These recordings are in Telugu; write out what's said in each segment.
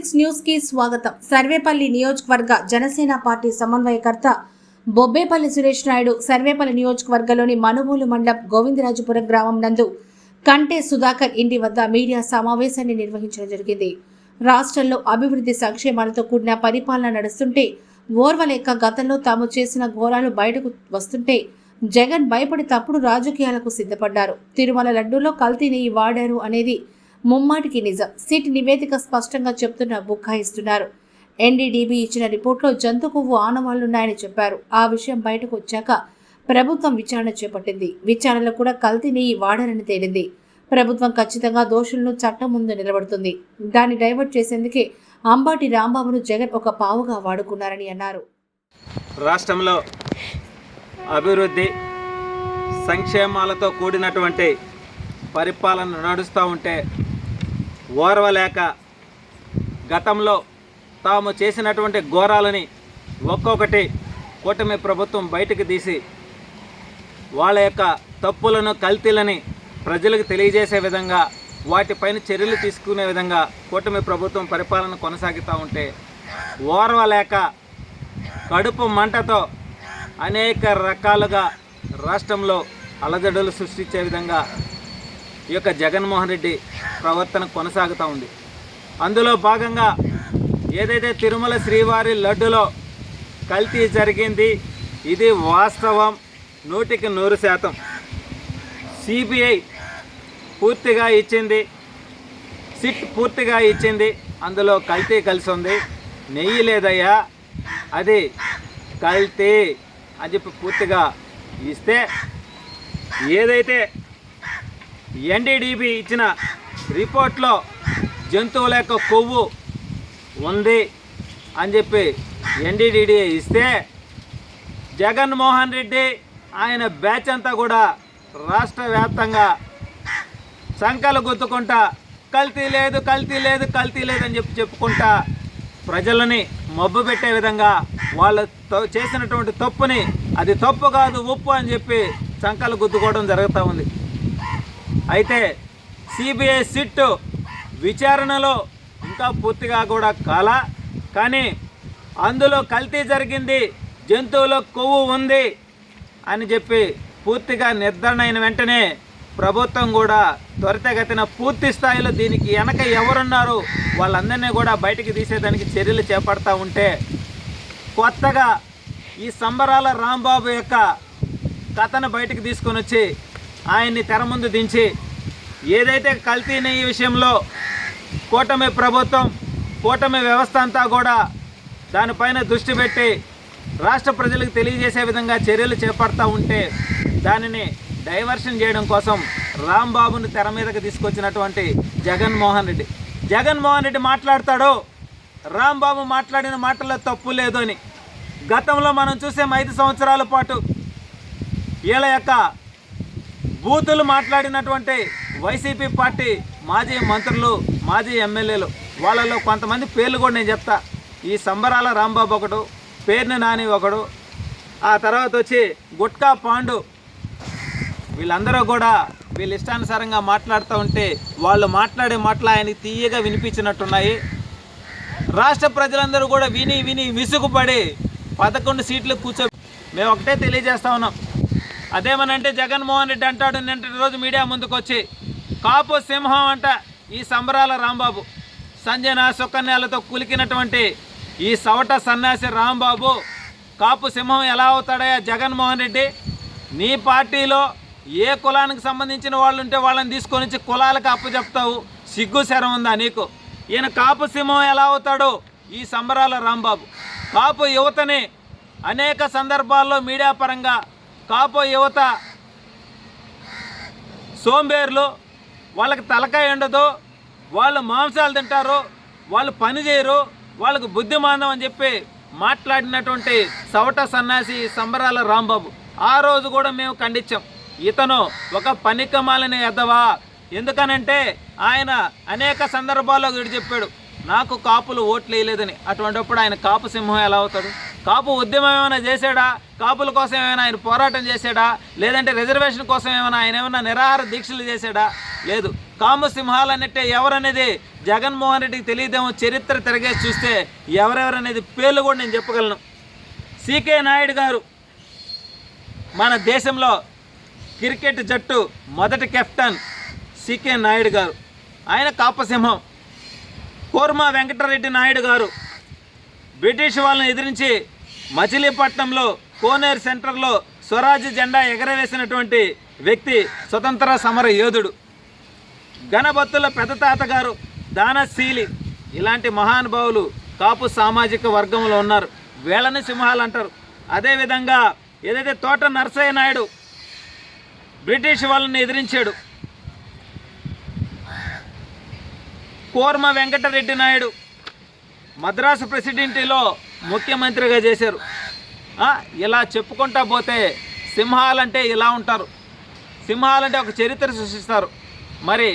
సిక్స్ న్యూస్కి స్వాగతం. సర్వేపల్లి నియోజకవర్గ జనసేన పార్టీ సమన్వయకర్త బొబ్బేపల్లి సురేష్ నాయుడు సర్వేపల్లి నియోజకవర్గంలోని మనుమూలు మండలం గోవిందరాజపురం గ్రామం నందు కంటే సుధాకర్ ఇంటి వద్ద మీడియా సమావేశాన్ని నిర్వహించడం జరిగింది. రాష్ట్రంలో అభివృద్ధి సంక్షేమాలతో కూడిన పరిపాలన నడుస్తుంటే ఓర్వలేక గతంలో తాము చేసిన ఘోరాలు బయటకు వస్తుంటే జగన్ భయపడి తప్పుడు రాజకీయాలకు సిద్ధపడ్డారు. తిరుమల లడ్డూలో కల్తీ నెయ్యి వాడారు అనేది ముమ్మాటికి నిజం. సిట్ నివేదిక స్పష్టంగా చెప్తున్న బుక్కాయిస్తున్నారు ఎన్డీడీబీ ఇచ్చిన రిపోర్ట్లో జంతు కొవ్వు ఆనవాళ్ళున్నాయని చెప్పారు. ఆ విషయం బయటకు వచ్చాక ప్రభుత్వం విచారణ చేపట్టింది. విచారణలో కూడా కల్తీని నెయ్యి వాడారని తేలింది. ప్రభుత్వం ఖచ్చితంగా దోషులను చట్టం ముందు నిలబడుతుంది. దాన్ని డైవర్ట్ చేసేందుకే అంబాటి రాంబాబును జగన్ ఒక పావుగా వాడుకున్నారని అన్నారు. రాష్ట్రంలో అభివృద్ధి సంక్షేమాలతో కూడినటువంటి పరిపాలన నడుస్తూ ఉంటే ఓర్వలేక గతంలో తాము చేసినటువంటి ఘోరాలని ఒక్కొక్కటి కూటమి ప్రభుత్వం బయటకు తీసి వాళ్ళ యొక్క తప్పులను కల్తీలని ప్రజలకు తెలియజేసే విధంగా వాటిపైన చర్యలు తీసుకునే విధంగా కూటమి ప్రభుత్వం పరిపాలన కొనసాగుతూ ఉంటే ఓర్వలేక కడుపు మంటతో అనేక రకాలుగా రాష్ట్రంలో అలజడులు సృష్టించే విధంగా ఈ యొక్క జగన్మోహన్ రెడ్డి ప్రవర్తన కొనసాగుతూ ఉంది. అందులో భాగంగా ఏదైతే తిరుమల శ్రీవారి లడ్డులో కల్తీ జరిగింది ఇది వాస్తవం నూటికి నూరు శాతం. సిబిఐ పూర్తిగా ఇచ్చింది సిట్ పూర్తిగా ఇచ్చింది అందులో కల్తీ కలిసి ఉంది నెయ్యి లేదయ్యా అది కల్తీ అని చెప్పి పూర్తిగా ఇస్తే ఏదైతే ఎన్డీడీబీ ఇచ్చిన రిపోర్ట్లో జంతువుల యొక్క కొవ్వు ఉంది అని చెప్పి ఎన్డీడీడీ ఇస్తే జగన్మోహన్ రెడ్డి ఆయన బ్యాచ్ అంతా కూడా రాష్ట్ర వ్యాప్తంగా సంకలు గుద్దుకుంటా కల్తీ లేదు కల్తీ లేదు కల్తీ లేదని చెప్పి చెప్పుకుంటా ప్రజలని మబ్బు పెట్టే విధంగా వాళ్ళు త- చేసినటువంటి తప్పుని అది తప్పు కాదు ఉప్పు అని చెప్పి సంకలు గుద్దుకోవడం జరుగుతూ ఉంది. అయితే సిబిఐ సిట్ విచారణలో ఇంకా పూర్తిగా కూడా కాల. కానీ అందులో కల్తీ జరిగింది జంతువుల కొవ్వు ఉంది అని చెప్పి పూర్తిగా నిర్ధారణ అయిన వెంటనే ప్రభుత్వం కూడా త్వరితగతిన పూర్తి స్థాయిలో దీనికి వెనక ఎవరున్నారు వాళ్ళందరినీ కూడా బయటికి తీసేదానికి చర్యలు చేపడతా ఉంటే కొత్తగా ఈ సంబరాల రాంబాబు యొక్క కథను బయటికి తీసుకొని వచ్చి ఆయన్ని తెర ముందు దించి ఏదైతే కల్తీని నెయ్యి విషయంలో కూటమి ప్రభుత్వం కూటమి వ్యవస్థ అంతా కూడా దానిపైన దృష్టి పెట్టి రాష్ట్ర ప్రజలకు తెలియజేసే విధంగా చర్యలు చేపడతా ఉంటే దానిని డైవర్షన్ చేయడం కోసం రాంబాబుని తెర మీదకి తీసుకొచ్చినటువంటి జగన్మోహన్ రెడ్డి. జగన్మోహన్ రెడ్డి మాట్లాడతాడు రాంబాబు మాట్లాడిన మాటల్లో తప్పు లేదు అని. గతంలో మనం చూసాం ఐదు సంవత్సరాల పాటు వీళ్ళ యొక్క బూతులు మాట్లాడినటువంటి వైసీపీ పార్టీ మాజీ మంత్రులు మాజీ ఎమ్మెల్యేలు వాళ్ళలో కొంతమంది పేర్లు కూడా నేను చెప్తా. ఈ సంబరాల రాంబాబు ఒకడు పేర్ని నాని ఒకడు ఆ తర్వాత వచ్చి గుట్కా పాండు. వీళ్ళందరూ కూడా వీళ్ళ ఇష్టానుసారంగా మాట్లాడుతూ ఉంటే వాళ్ళు మాట్లాడే మాటలు ఆయనకి తీయగా వినిపించినట్టున్నాయి. రాష్ట్ర ప్రజలందరూ కూడా విని విని విసుగుపడి పదకొండు సీట్లు కూర్చో మేము ఒకటే తెలియజేస్తా ఉన్నాం. అదేమనంటే జగన్మోహన్ రెడ్డి అంటాడు నిన్నటి రోజు మీడియా ముందుకు వచ్చి కాపు సింహం అంట ఈ సంబరాల రాంబాబు. సంజన సుకన్యాలతో కులికినటువంటి ఈ సవట సన్యాసి రాంబాబు కాపు సింహం ఎలా అవుతాడయా జగన్మోహన్ రెడ్డి? నీ పార్టీలో ఏ కులానికి సంబంధించిన వాళ్ళు ఉంటే వాళ్ళని తీసుకొని వచ్చి కులాలకు అప్పచెప్తావు సిగ్గు శరం ఉందా నీకు? ఈయన కాపు సింహం ఎలా అవుతాడో ఈ సంబరాల రాంబాబు. కాపు యువతని అనేక సందర్భాల్లో మీడియా పరంగా కాపు యువత సోంబేర్లు వాళ్ళకి తలకాయ ఉండదు వాళ్ళు మాంసాలు తింటారు వాళ్ళు పని చేయరు వాళ్ళకు బుద్ధిమాందం అని చెప్పి మాట్లాడినటువంటి సవట సన్నాసి సంబరాల రాంబాబు. ఆ రోజు కూడా మేము ఖండించాం. ఇతను ఒక పనికమాలని ఎద్దవా ఎందుకనంటే ఆయన అనేక సందర్భాల్లో వీడు చెప్పాడు నాకు కాపులు ఓట్లు వేయలేదని. అటువంటిప్పుడు ఆయన కాపు సింహం ఎలా అవుతాడు? కాపు ఉద్యమం ఏమైనా చేశాడా? కాపుల కోసం ఏమైనా ఆయన పోరాటం చేశాడా? లేదంటే రిజర్వేషన్ కోసం ఏమైనా ఆయన ఏమైనా నిరాహార దీక్షలు చేశాడా? లేదు. కామసింహాలు అన్నట్టే ఎవరనేది జగన్మోహన్ రెడ్డికి తెలియదేమో చరిత్ర తిరగేసి చూస్తే ఎవరెవరనేది పేర్లు కూడా నేను చెప్పగలను. సీకే నాయుడు గారు మన దేశంలో క్రికెట్ జట్టు మొదటి కెప్టెన్ సికే నాయుడు గారు. ఆయన కాపసింహం. కోర్మా వెంకటరెడ్డి నాయుడు గారు. బ్రిటిష్ వాళ్ళని ఎదిరించి మచిలీపట్నంలో కోనేరు సెంటర్లో స్వరాజ్ జెండా ఎగరవేసినటువంటి వ్యక్తి స్వతంత్ర సమర యోధుడు గణభత్తుల పెద్ద తాతగారు దానశీలి. ఇలాంటి మహానుభావులు కాపు సామాజిక వర్గంలో ఉన్నారు. వేళని సింహాలు అంటారు. అదేవిధంగా ఏదైతే తోట నరసయ్య నాయుడు బ్రిటిష్ వాళ్ళని ఎదిరించాడు. కోర్మ వెంకటరెడ్డి నాయుడు మద్రాసు ప్రెసిడెంటీలో ముఖ్యమంత్రిగా చేశారు. ఇలా చెప్పుకుంటా పోతే సింహాలంటే ఇలా ఉంటారు. సింహాలంటే ఒక చరిత్ర సృష్టిస్తారు. మరి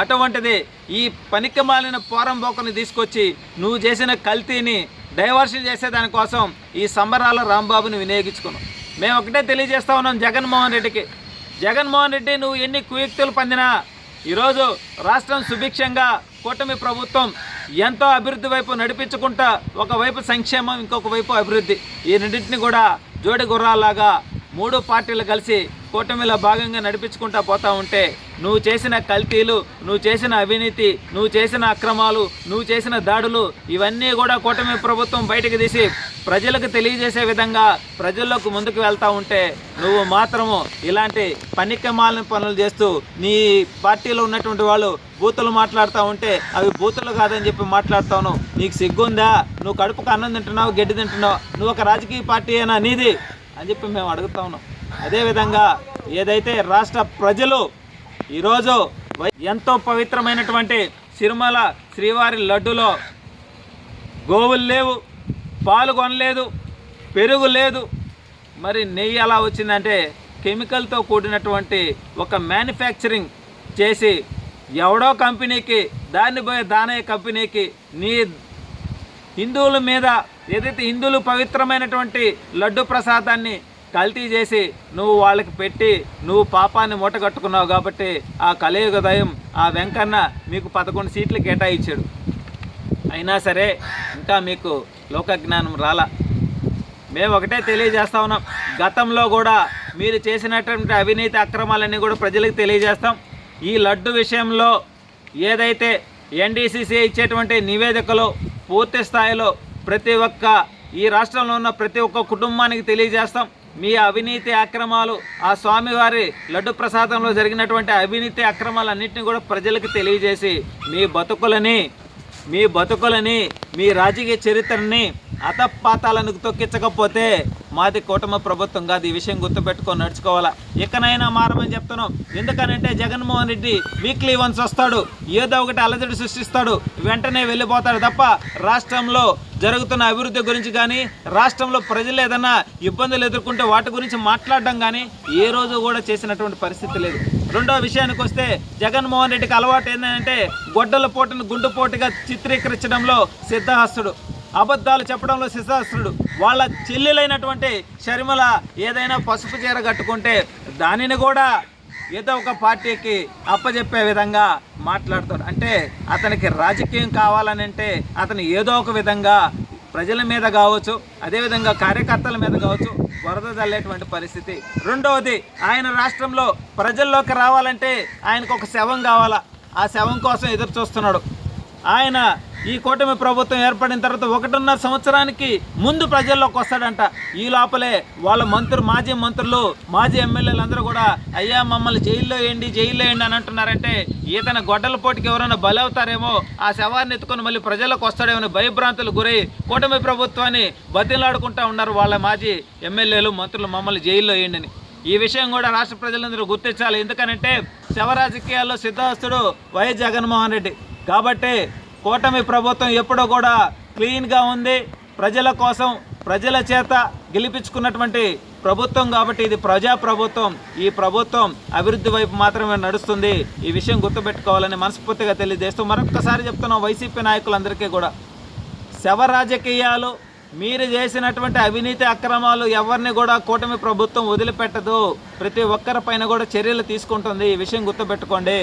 అటువంటిది ఈ పనికి మాలిన పోరంబోకని తీసుకొచ్చి నువ్వు చేసిన కల్తీని డైవర్షన్ చేసేదానికోసం ఈ సంబరాల రాంబాబుని వినియోగించుకున్నాం మేము ఒకటే తెలియజేస్తా ఉన్నాం జగన్మోహన్ రెడ్డికి. జగన్మోహన్ రెడ్డి నువ్వు ఎన్ని కుయుక్తులు పొందినా ఈరోజు రాష్ట్రం సుభిక్షంగా కూటమి ప్రభుత్వం ఎంతో అభివృద్ధి వైపు నడిపించుకుంటా ఒకవైపు సంక్షేమం ఇంకొక వైపు అభివృద్ధి. ఈ రెండింటిని కూడా జోడి గుర్రాలాగా మూడు పార్టీలు కలిసి కూటమిలో భాగంగా నడిపించుకుంటా పోతా ఉంటే నువ్వు చేసిన కల్తీలు నువ్వు చేసిన అవినీతి నువ్వు చేసిన అక్రమాలు నువ్వు చేసిన దాడులు ఇవన్నీ కూడా కూటమి ప్రభుత్వం బయటకు తీసి ప్రజలకు తెలియజేసే విధంగా ప్రజల్లోకి ముందుకు వెళ్తా ఉంటే నువ్వు మాత్రము ఇలాంటి పనికమాలని పనులు చేస్తూ నీ పార్టీలో ఉన్నటువంటి వాళ్ళు బూతులు మాట్లాడుతూ ఉంటే అవి బూతులు కాదని చెప్పి మాట్లాడుతాను. నీకు సిగ్గుందా? నువ్వు కడుపుకు అన్నం తింటున్నావు గడ్డి తింటున్నావు నువ్వు ఒక రాజకీయ పార్టీ అయినా నీది అని చెప్పి మేము అడుగుతా ఉన్నాం. అదేవిధంగా ఏదైతే రాష్ట్ర ప్రజలు ఈరోజు ఎంతో పవిత్రమైనటువంటి సిరిమల శ్రీవారి లడ్డులో గోవులు లేవు పాలు కొనలేదు పెరుగు లేదు. మరి నెయ్యి ఎలా వచ్చిందంటే కెమికల్తో కూడినటువంటి ఒక మ్యానుఫ్యాక్చరింగ్ చేసి ఎవడో కంపెనీకి దాన్ని పోయే దానయ్య కంపెనీకి నీ హిందువుల మీద ఏదైతే హిందువులు పవిత్రమైనటువంటి లడ్డు ప్రసాదాన్ని కల్తీ చేసి నువ్వు వాళ్ళకి పెట్టి నువ్వు పాపాన్ని మూటగట్టుకున్నావు కాబట్టి ఆ కలియుగ దయం ఆ వెంకన్న మీకు పదకొండు సీట్లు కేటాయించాడు. అయినా సరే ఇంకా మీకు లోకజ్ఞానం రాలా. మేము ఒకటే తెలియజేస్తా ఉన్నాం. గతంలో కూడా మీరు చేసినటువంటి అవినీతి అక్రమాలన్నీ కూడా ప్రజలకు తెలియజేస్తాం. ఈ లడ్డు విషయంలో ఏదైతే ఎన్డీసీసీ ఇచ్చేటువంటి నివేదికలు పూర్తి స్థాయిలో ప్రతి ఒక్క ఈ రాష్ట్రంలో ఉన్న ప్రతి ఒక్క కుటుంబానికి తెలియజేస్తాం. మీ అవినీతి అక్రమాలు ఆ స్వామివారి లడ్డు ప్రసాదంలో జరిగినటువంటి అవినీతి అక్రమాలన్నింటినీ కూడా ప్రజలకు తెలియజేసి మీ బతుకులని మీ బతుకులని మీ రాజకీయ చరిత్రని అతపాతాలను తొక్కించకపోతే మాది కూటమి ప్రభుత్వం కాదు ఈ విషయం గుర్తుపెట్టుకొని నడుచుకోవాలా? ఇకనైనా మారమని చెప్తున్నాం. ఎందుకనంటే జగన్మోహన్ రెడ్డి వీక్లీ వన్స్ వస్తాడు. ఏదో ఒకటి అలజడి సృష్టిస్తాడు. వెంటనే వెళ్ళిపోతాడు తప్ప రాష్ట్రంలో జరుగుతున్న అభివృద్ధి గురించి కానీ రాష్ట్రంలో ప్రజలు ఏదైనా ఇబ్బందులు ఎదుర్కొంటే వాటి గురించి మాట్లాడడం కానీ ఏ రోజు కూడా చేసినటువంటి పరిస్థితి లేదు. రెండో విషయానికి వస్తే జగన్మోహన్ రెడ్డికి అలవాటు ఏంటంటే గొడ్డల పోటును గుండుపోటుగా చిత్రీకరించడంలో సిద్ధహస్తుడు. అబద్ధాలు చెప్పడంలో శిశాస్త్రుడు వాళ్ళ చెల్లెలైనటువంటి షర్మిల ఏదైనా పసుపు చీర కట్టుకుంటే దానిని కూడా ఏదో ఒక పార్టీకి అప్పజెప్పే విధంగా మాట్లాడతాడు. అంటే అతనికి రాజకీయం కావాలని అంటే అతను ఏదో ఒక విధంగా ప్రజల మీద కావచ్చు అదేవిధంగా కార్యకర్తల మీద కావచ్చు వరద చల్లేటువంటి పరిస్థితి. రెండవది ఆయన రాష్ట్రంలో ప్రజల్లోకి రావాలంటే ఆయనకు ఒక శవం కావాలా? ఆ శవం కోసం ఎదురు చూస్తున్నాడు. ఆయన ఈ కూటమి ప్రభుత్వం ఏర్పడిన తర్వాత ఒకటిన్నర సంవత్సరానికి ముందు ప్రజల్లోకి వస్తాడంట. ఈ లోపలే వాళ్ళ మంత్రులు మాజీ మంత్రులు మాజీ ఎమ్మెల్యేలు అందరూ కూడా అయ్యా మమ్మల్ని జైల్లో వేయండి జైల్లో వేయండి అని అంటున్నారంటే ఈతన గొడ్డల పోటీకి ఎవరైనా బలవుతారేమో ఆ శవాన్ని ఎత్తుకొని మళ్ళీ ప్రజలకు వస్తాడేమో అని భయభ్రాంతులు గురై కూటమి ప్రభుత్వాన్ని బతిలాడుకుంటా ఉన్నారు వాళ్ళ మాజీ ఎమ్మెల్యేలు మంత్రులు మమ్మల్ని జైల్లో వేయండి అని. ఈ విషయం కూడా రాష్ట్ర ప్రజలందరూ గుర్తించాలి. ఎందుకనంటే శవ రాజకీయాల్లో సిద్ధాస్తుడు వైఎస్ జగన్మోహన్ రెడ్డి. కాబట్టి కూటమి ప్రభుత్వం ఎప్పుడూ కూడా క్లీన్గా ఉంది. ప్రజల కోసం ప్రజల చేత గెలిపించుకున్నటువంటి ప్రభుత్వం కాబట్టి ఇది ప్రజా ప్రభుత్వం. ఈ ప్రభుత్వం అభివృద్ధి వైపు మాత్రమే నడుస్తుంది. ఈ విషయం గుర్తుపెట్టుకోవాలని మనస్ఫూర్తిగా తెలియజేస్తూ మరొక్కసారి చెప్తున్నాం వైసీపీ నాయకులందరికీ కూడా శవ రాజకీయాలు మీరు చేసినటువంటి అవినీతి అక్రమాలు ఎవరిని కూడా కూటమి ప్రభుత్వం వదిలిపెట్టదు. ప్రతి ఒక్కరిపైన కూడా చర్యలు తీసుకుంటుంది. ఈ విషయం గుర్తుపెట్టుకోండి.